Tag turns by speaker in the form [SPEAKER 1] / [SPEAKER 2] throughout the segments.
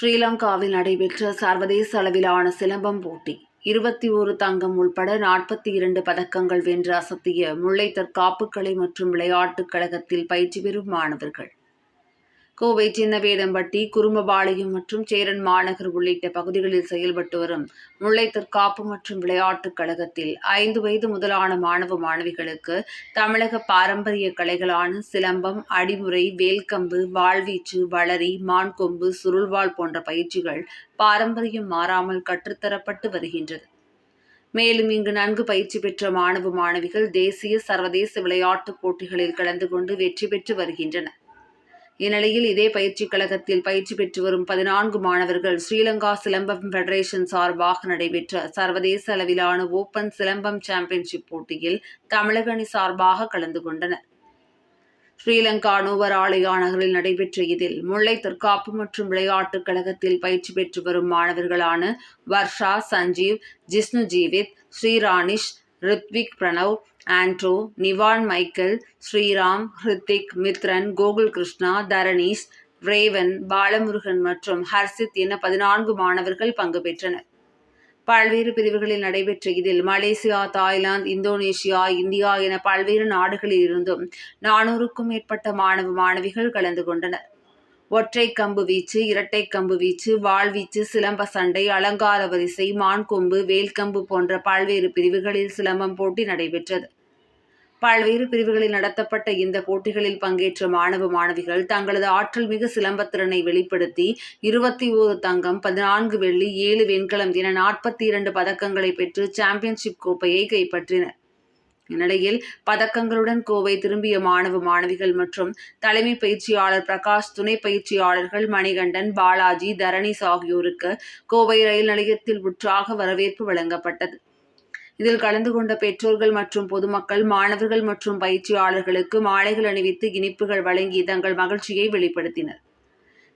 [SPEAKER 1] ஸ்ரீலங்காவில் நடைபெற்ற சர்வதேச அளவிலான சிலம்பம் போட்டி. இருபத்தி ஒரு தங்கம் உள்பட நாற்பத்தி இரண்டு பதக்கங்கள் வென்று அசத்திய முல்லை தற்காப்புக்கலை மற்றும் விளையாட்டுக் கழகத்தில் பயிற்சி பெறும் மாணவர்கள். கோவை சின்னவேடம்பட்டி குறும்பபாளையம் மற்றும் சேரன் மாநகர் உள்ளிட்ட பகுதிகளில் செயல்பட்டு வரும் முல்லை தற்காப்பு மற்றும் விளையாட்டுக் கழகத்தில் ஐந்து வயது முதலான மாணவ மாணவிகளுக்கு தமிழக பாரம்பரிய கலைகளான சிலம்பம் அடிமுறை வேல்கம்பு வாழ்வீச்சு வளரி மான்கொம்பு சுருள்வாள் போன்ற பயிற்சிகள் பாரம்பரியம் மாறாமல் கற்றுத்தரப்பட்டு வருகின்றது. மேலும் இங்கு நன்கு பயிற்சி பெற்ற மாணவ மாணவிகள் தேசிய சர்வதேச விளையாட்டுப் போட்டிகளில் கலந்து கொண்டு வெற்றி பெற்று வருகின்றனர். இந்நிலையில் இதே பயிற்சிக் கழகத்தில் பயிற்சி பெற்று வரும் பதினான்கு மாணவர்கள் ஸ்ரீலங்கா சிலம்பம் ஃபெடரேஷன் சார்பாக நடைபெற்ற சர்வதேச அளவிலான ஓபன் சிலம்பம் சாம்பியன்ஷிப் போட்டியில் தமிழக அணி சார்பாக கலந்து கொண்டனர். ஸ்ரீலங்கா நூவராலயா நகரில் நடைபெற்ற இதில் முல்லை தற்காப்பு மற்றும் விளையாட்டுக் கழகத்தில் பயிற்சி பெற்று வரும் மாணவர்களான வர்ஷா சஞ்சீவ் ஜிஷ்ணு ஜீவித் ஸ்ரீராணிஷ் ரித்விக் பிரணவ் ஆண்ட்ரோ நிவான் மைக்கேல் ஸ்ரீராம் ஹிருத்திக் மித்ரன் கோகுல் கிருஷ்ணா தரணீஷ் ரேவன் பாலமுருகன் மற்றும் ஹர்ஷித் என பதினான்கு மாணவர்கள் பங்கு பெற்றனர். பல்வேறு பிரிவுகளில் நடைபெற்ற இதில் மலேசியா தாய்லாந்து இந்தோனேஷியா இந்தியா என பல்வேறு நாடுகளில் இருந்தும் நானூறுக்கும் மேற்பட்ட மாணவ மாணவிகள் கலந்து கொண்டனர். ஒற்றை கம்பு வீச்சு இரட்டை கம்பு வீச்சு வாழ்வீச்சு சிலம்ப சண்டை அலங்கார வரிசை மான்கொம்பு வேல்கம்பு போன்ற பல்வேறு பிரிவுகளில் சிலம்பம் போட்டி நடைபெற்றது. பல்வேறு பிரிவுகளில் நடத்தப்பட்ட இந்த போட்டிகளில் பங்கேற்ற மாணவ மாணவிகள் தங்களது ஆற்றல் மிகு சிலம்பத்திறனை வெளிப்படுத்தி இருபத்தி ஓரு தங்கம் பதினான்கு வெள்ளி ஏழு வெண்கலம் என நாற்பத்தி இரண்டு பதக்கங்களை பெற்று சாம்பியன்ஷிப் கோப்பையை கைப்பற்றினர். இந்நிலையில் பதக்கங்களுடன் கோவை திரும்பிய மாணவ மாணவிகள் மற்றும் தலைமை பயிற்சியாளர் பிரகாஷ் துணை பயிற்சியாளர்கள் மணிகண்டன் பாலாஜி தரணிஸ் ஆகியோருக்கு கோவை ரயில் நிலையத்தில் உற்சாக வரவேற்பு வழங்கப்பட்டது. இதில் கலந்து கொண்ட பெற்றோர்கள் மற்றும் பொதுமக்கள் மாணவர்கள் மற்றும் பயிற்சியாளர்களுக்கு மாலைகள் அணிவித்து இனிப்புகள் வழங்கி தங்கள் மகிழ்ச்சியை வெளிப்படுத்தினர்.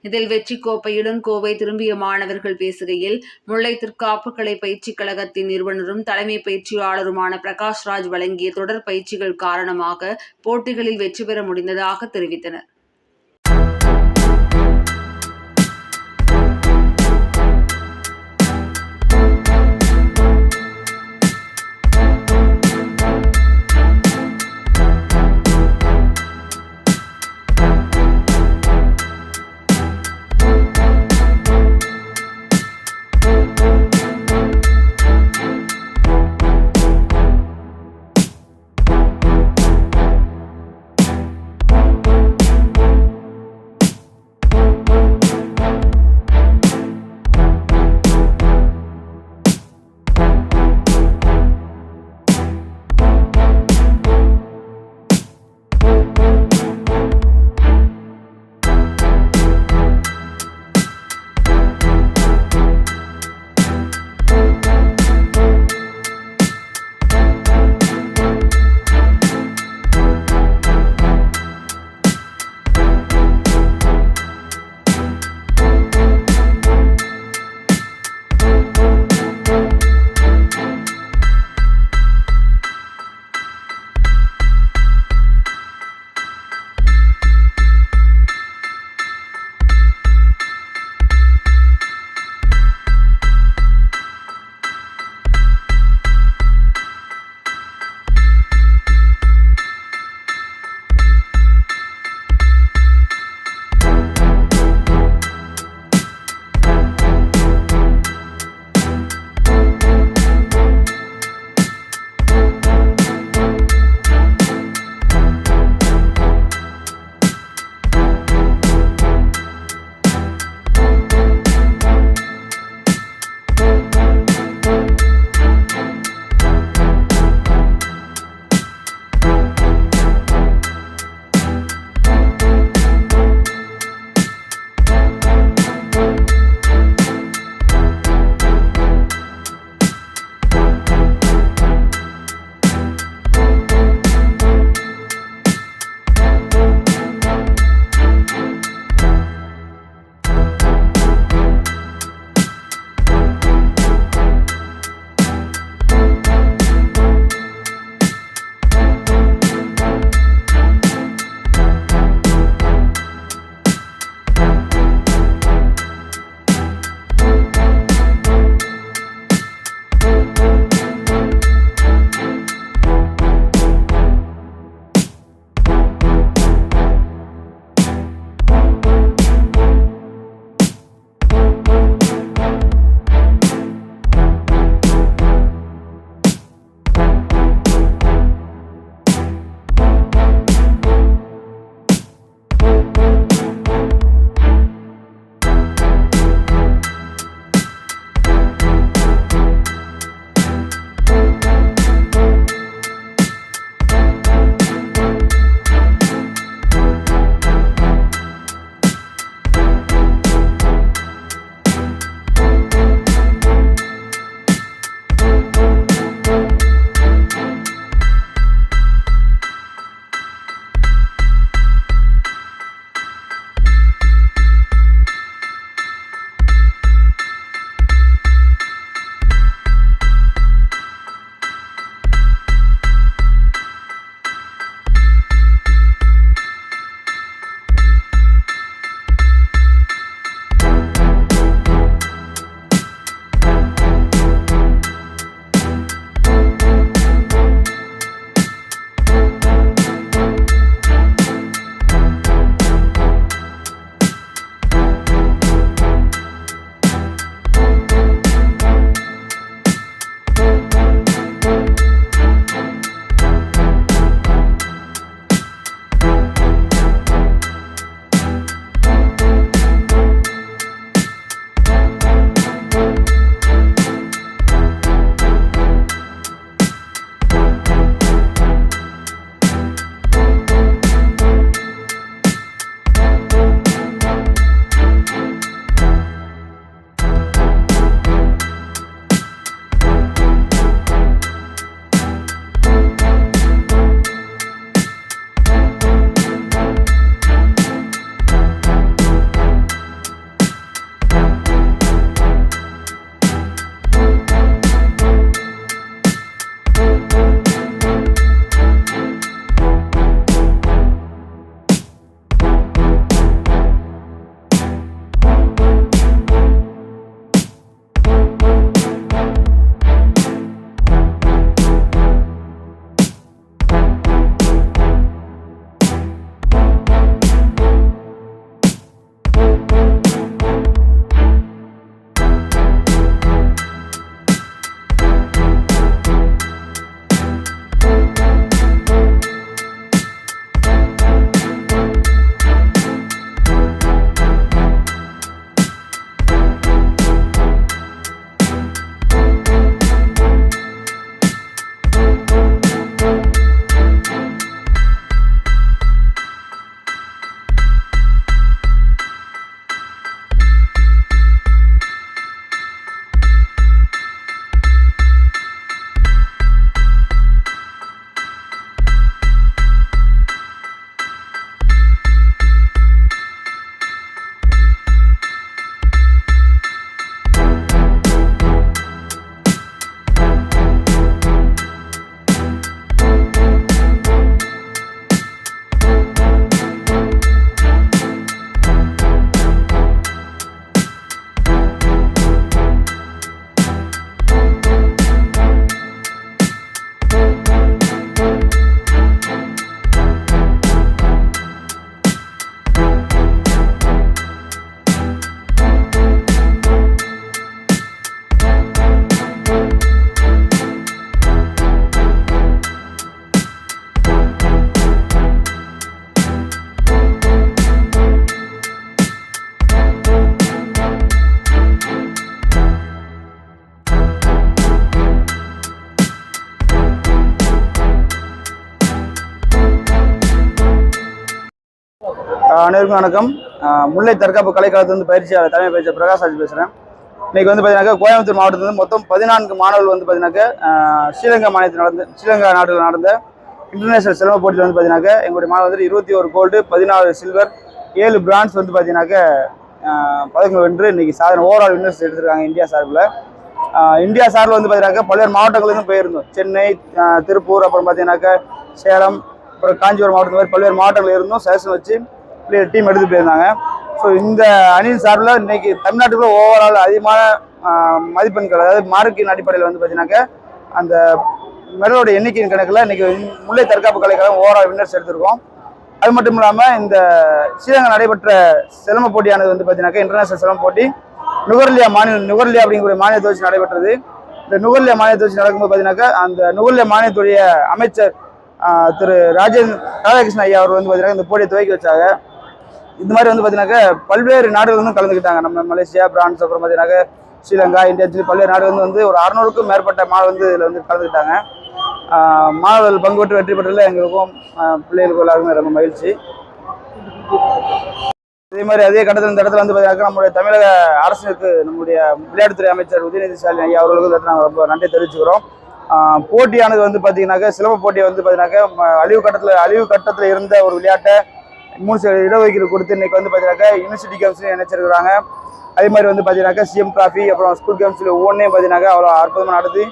[SPEAKER 1] இதில் வெற்றி கோப்பையுடன் கோவை திரும்பிய மாணவர்கள் பேசுகையில் முல்லை தற்காப்பு பயிற்சிக் கழகத்தின் நிறுவனரும் தலைமை பயிற்சியாளருமான பிரகாஷ் ராஜ் வழங்கிய தொடர் பயிற்சிகள் காரணமாக போட்டிகளில் வெற்றி பெற முடிந்ததாக தெரிவித்தனர்.
[SPEAKER 2] அனைவருக்கும் வணக்கம் முல்லை தற்காப்பு கலைக்காலத்து வந்து பயிற்சியாளர் தலைமை பயிற்சியாளர் பிரகாஷ் ராஜ் பேசுகிறேன் இன்னைக்கு வந்து பார்த்தீங்கன்னாக்கா கோயம்புத்தூர் மாவட்டத்தில் வந்து மொத்தம் பதினான்கு மாணவர்கள் வந்து பார்த்தீங்கன்னாக்கா ஸ்ரீலங்கா மாநிலத்தில் நடந்த ஸ்ரீலங்கா நாட்டில் நடந்த இன்டர்நேஷனல் சிலம்ப போட்டியில் வந்து பார்த்தீங்கன்னாக்கா எங்களுடைய மாணவர் வந்து இருபத்தி ஒரு கோல்டு பதினாறு சில்வர் ஏழு பிரான்ஸ் வந்து பார்த்தீங்கன்னாக்கா ஆஹ் பதக்கங்கள் வென்று இன்னைக்கு சாதனை ஓவரால் வின்னர்ஸ் எடுத்திருக்காங்க இந்தியா சார்பில். இந்தியா சார்பில் வந்து பார்த்தீங்கன்னாக்கா பல்வேறு மாவட்டங்களுக்கும் போயிருந்தோம். சென்னை திருப்பூர் அப்புறம் பார்த்தீங்கன்னாக்கா சேலம் அப்புறம் காஞ்சிபுரம் மாவட்டத்தில் மாதிரி பல்வேறு மாவட்டங்கள் இருந்தும். செலக்ஷன் வச்சு டீம் எடுத்து போயிருந்தாங்க. ஸோ இந்த அணியின் சார்பில் இன்னைக்கு தமிழ்நாட்டுக்குள்ள ஓவரால் அதிகமான மதிப்பெண்கள் அதாவது மார்க்கின் அடிப்படையில் வந்து பார்த்தீங்கன்னாக்கா அந்த மெடலோட எண்ணிக்கையின் கணக்கில் இன்னைக்கு முல்லை தற்காப்பு கலைக்கெல்லாம் ஓவரால் வின்னர்ஸ் எடுத்திருக்கோம். அது மட்டும் இல்லாமல் இந்த ஸ்ரீலங்கா நடைபெற்ற சிலம்ப போட்டியானது வந்து பார்த்தீங்கன்னாக்கா இன்டர்நேஷனல் சிலம்ப போட்டி நுகர்லியா மாநில நுகர்லியா அப்படிங்கிற மாநிலத்தை வச்சு நடைபெற்றது. இந்த நுகர்லியா மாநிலத்தை வச்சு நடக்கும்போது பார்த்தீங்கன்னாக்கா அந்த நுகர்லியா மாநிலத்துடைய அமைச்சர் திரு ராஜேந்திர ராதாகிருஷ்ணன் ஐயா அவர் வந்து பார்த்தீங்கன்னா இந்த போட்டியை துவக்கி வச்சாங்க. இந்த மாதிரி வந்து பார்த்தீங்கன்னாக்கா பல்வேறு நாடுகள் வந்து கலந்துக்கிட்டாங்க. நம்ம மலேசியா பிரான்ஸ் அப்புறம் பார்த்தீங்கன்னாக்கா ஸ்ரீலங்கா இந்தியா சொல்லி பல்வேறு நாடுகள் வந்து ஒரு அறுநூறுக்கும் மேற்பட்ட மாணவர் வந்து இதில் வந்து கலந்துக்கிட்டாங்க. மாணவர்கள் பங்கு பெற்று வெற்றி பெற்றதில் எங்களுக்கும் பிள்ளைகளுக்கும் எல்லாருக்குமே ரொம்ப மகிழ்ச்சி. அதே மாதிரி அதே கட்டத்தில் இந்த இடத்துல வந்து பார்த்தீங்கன்னா நம்முடைய தமிழக அரசுக்கு நம்முடைய விளையாட்டுத்துறை அமைச்சர் உதயநிதி ஸ்டாலின் ஐயா அவர்களுக்கு நாங்கள் ரொம்ப நன்றி தெரிவிச்சுக்கிறோம். போட்டியானது வந்து பார்த்தீங்கன்னாக்க சிலம்ப போட்டியை வந்து பார்த்தீங்கன்னாக்கா அழிவு கட்டத்தில் அழிவு கட்டத்தில் இருந்த ஒரு விளையாட்டை மூணு சில இடஒதுக்கீடு கொடுத்து இன்னைக்கு வந்து பார்த்தீங்கன்னாக்கா யூனிவர்சிட்டி கேம்ஸ்லையும் நினைச்சிருக்கிறாங்க அதே மாதிரி வந்து பார்த்தீங்கன்னாக்கா சிஎம் டிராஃபி அப்புறம் ஸ்கூல் கேம்ஸில் ஒவ்வொன்றையும் பார்த்தீங்கன்னாக்கா அவ்வளோ அற்புதமாக நடத்தி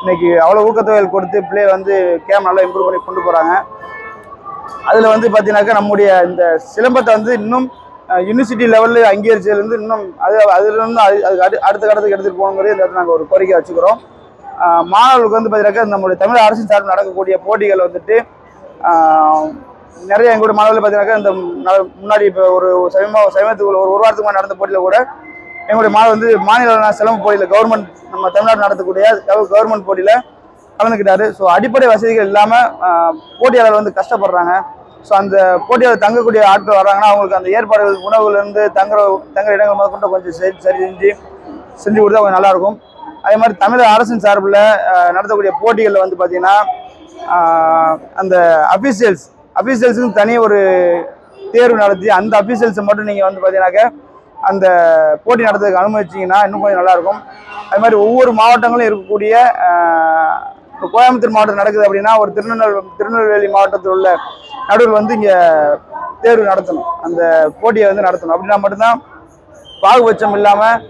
[SPEAKER 2] இன்னைக்கு அவ்வளோ ஊக்கத்தொகைகள் கொடுத்து பிள்ளை வந்து கேம் நல்லா இம்ப்ரூவ் பண்ணி கொண்டு போகிறாங்க அதில் வந்து பார்த்தீங்கன்னாக்கா நம்முடைய இந்த சிலம்பத்தை வந்து இன்னும் யூனிவர்சிட்டி லெவலில் அங்கீகரிச்சதுலேருந்து இன்னும் அது அதுலேருந்து அது அதுக்கு அடு அடுத்த கட்டத்துக்கு எடுத்துகிட்டு போகணுங்கிறது இந்த இடத்துல நாங்கள் ஒரு கோரிக்கை வச்சுக்கிறோம். மாணவர்களுக்கு வந்து பார்த்தீங்கன்னாக்கா நம்முடைய தமிழ் அரசின் சார்பில் நடக்கக்கூடிய போட்டிகள் வந்துட்டு நிறைய எங்களுடைய மாணவர்கள் பார்த்தீங்கன்னாக்கா இந்த முன்னாடி இப்போ ஒரு சமீப சமயத்துக்குள்ள ஒரு ஒரு வாரத்துக்கு நடந்த போட்டியில் கூட எங்களுடைய மாணவர் வந்து மாநில சிலம்பு போட்டியில் கவர்மெண்ட் நம்ம தமிழ்நாடு நடத்தக்கூடிய கவர்மெண்ட் போட்டியில் கலந்துக்கிட்டாரு. ஸோ அடிப்படை வசதிகள் இல்லாமல் போட்டியாளர் வந்து கஷ்டப்படுறாங்க. ஸோ அந்த போட்டியாளர் தங்கக்கூடிய ஆட்கள் வர்றாங்கன்னா அவங்களுக்கு அந்த ஏற்பாடுகள் உணவுலேருந்து தங்குற தங்குற இடங்கள் முதற்கொண்டு கொஞ்சம் சரி சரி செஞ்சு செஞ்சு கொடுத்தா கொஞ்சம் நல்லாயிருக்கும். அதே மாதிரி தமிழக அரசின் சார்பில் நடத்தக்கூடிய போட்டிகளில் வந்து பார்த்திங்கன்னா அந்த அஃபீஷியல்ஸ் அஃபீஷியல்ஸுக்கு தனி ஒரு தேர்வு நடத்தி அந்த அஃபீஷியல்ஸை மட்டும் நீங்கள் வந்து பார்த்தீங்கன்னாக்க அந்த போட்டி நடத்துறதுக்கு அனுமதிச்சிங்கன்னா இன்னும் கொஞ்சம் நல்லாயிருக்கும். அது மாதிரி ஒவ்வொரு மாவட்டங்களும் இருக்கக்கூடிய இப்போ கோயம்புத்தூர் மாவட்டம் நடக்குது அப்படின்னா ஒரு திருநெல்வேலி திருநெல்வேலி மாவட்டத்தில் உள்ள நடுவில் வந்து இங்கே தேர்வு நடத்தணும். அந்த போட்டியை வந்து நடத்தணும். அப்படின்னா மட்டும்தான் பாகுபட்சம் இல்லாமல்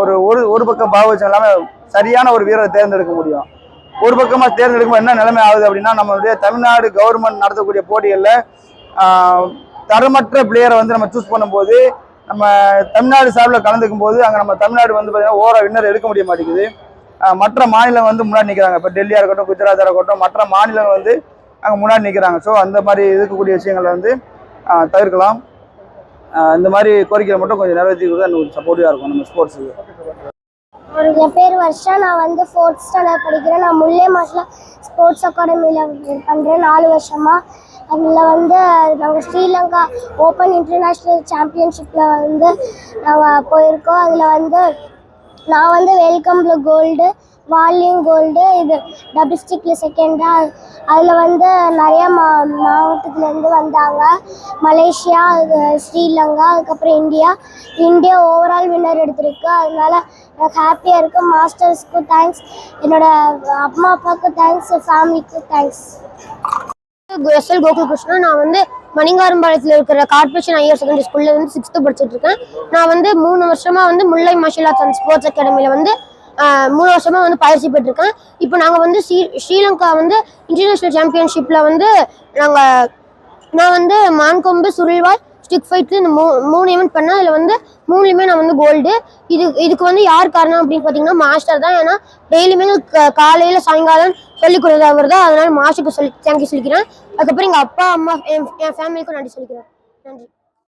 [SPEAKER 2] ஒரு ஒரு ஒரு பக்கம் பாகுபட்சம் இல்லாமல் சரியான ஒரு வீரரை தேர்ந்தெடுக்க முடியும். ஒரு பக்கமாக தேர்ந்தெடுக்கும் என்ன நிலைமை ஆகுது அப்படின்னா நம்மளுடைய தமிழ்நாடு கவர்மெண்ட் நடத்தக்கூடிய போட்டிகளில் தரமற்ற பிளேயரை வந்து நம்ம சூஸ் பண்ணும்போது நம்ம தமிழ்நாடு சார்பில் கலந்துக்கும் போது அங்கே நம்ம தமிழ்நாடு வந்து பார்த்திங்கன்னா ஓர வின்னர் எடுக்க முடிய மாட்டேங்குது. மற்ற மாநிலம் வந்து முன்னாடி நிற்கிறாங்க இப்போ டெல்லியாக இருக்கட்டும் குஜராத்தாக இருக்கட்டும் மற்ற மாநிலங்கள் வந்து அங்கே முன்னாடி நிற்கிறாங்க ஸோ அந்த மாதிரி இருக்கக்கூடிய விஷயங்களை வந்து தவிர்க்கலாம். இந்த மாதிரி கோரிக்கையை மட்டும் கொஞ்சம் நிறைவேற்றி கொடுத்தா எனக்கு சப்போர்ட்டிவாக இருக்கும் நம்ம ஸ்போர்ட்ஸுக்கு
[SPEAKER 3] என் பேர் வருஷம் நான் வந்து ஃபோர்த் ஸ்டாண்டர்ட் படிக்கிறேன். நான் முல்லை மாசில் ஸ்போர்ட்ஸ் அகாடமியில் பண்ணுறேன் நாலு வருஷமாக அதில் வந்து நாங்கள் ஸ்ரீலங்கா ஓப்பன் இன்டர்நேஷ்னல் சாம்பியன்ஷிப்பில் வந்து நாங்கள் போயிருக்கோம். அதில் வந்து நான் வந்து வெல்கம்ல கோல்டு வால்யூம் கோல்டு இது டபுள் ஸ்டிக்கில் செகண்டாக அதில் வந்து நிறைய மா மாவட்டத்துலேருந்து வந்தாங்க. மலேசியா ஸ்ரீலங்கா அதுக்கப்புறம் இந்தியா. இந்தியா ஓவரால் வின்னர் எடுத்திருக்கு. அதனால எனக்கு ஹாப்பியாக இருக்குது மாஸ்டர்ஸ்க்கும் தேங்க்ஸ் என்னோட அம்மா அப்பாவுக்கும் தேங்க்ஸ் ஃபேமிலிக்கும் தேங்க்ஸ் எஸ் எல் கோகுலகிருஷ்ணா நான் வந்து மணிங்காரம்பாளையத்தில் இருக்கிற கார்பரேஷன் ஹையர் செகண்டரி ஸ்கூலில் வந்து சிக்ஸ்த்து படிச்சுட்டு இருக்கேன் நான் வந்து மூணு வருஷமா வந்து Mullai martial arts and sports அகாடமியில் வந்து மூணு வருஷமா வந்து பயிற்சி பெற்றிருக்கேன். இப்போ நாங்கள் வந்து ஸ்ரீ ஸ்ரீலங்கா வந்து இன்டர்நேஷ்னல் சாம்பியன்ஷிப்பில் வந்து நாங்கள் நான் வந்து மான்கொம்பு சுருள்வாய் ஸ்டிக் ஃபைட்டு இந்த மூ மூணு ஈவெண்ட் பண்ணால் அதில் வந்து மூணுலேயுமே நான் வந்து கோல்டு இது இதுக்கு வந்து யார் காரணம் அப்படின்னு பார்த்தீங்கன்னா மாஸ்டர் தான். ஏன்னா டெய்லியுமே காலையில் சாயங்காலம் சொல்லிக் கொடுத்தது அவர் தான் அதனால் மாஸ்டருக்கு சொல்லி தேங்க்யூ சொல்லிக்கிறேன். அதுக்கப்புறம் எங்கள் அப்பா அம்மா என் என் ஃபேமிலிக்கும் நன்றி சொல்லிக்கிறேன். நன்றி.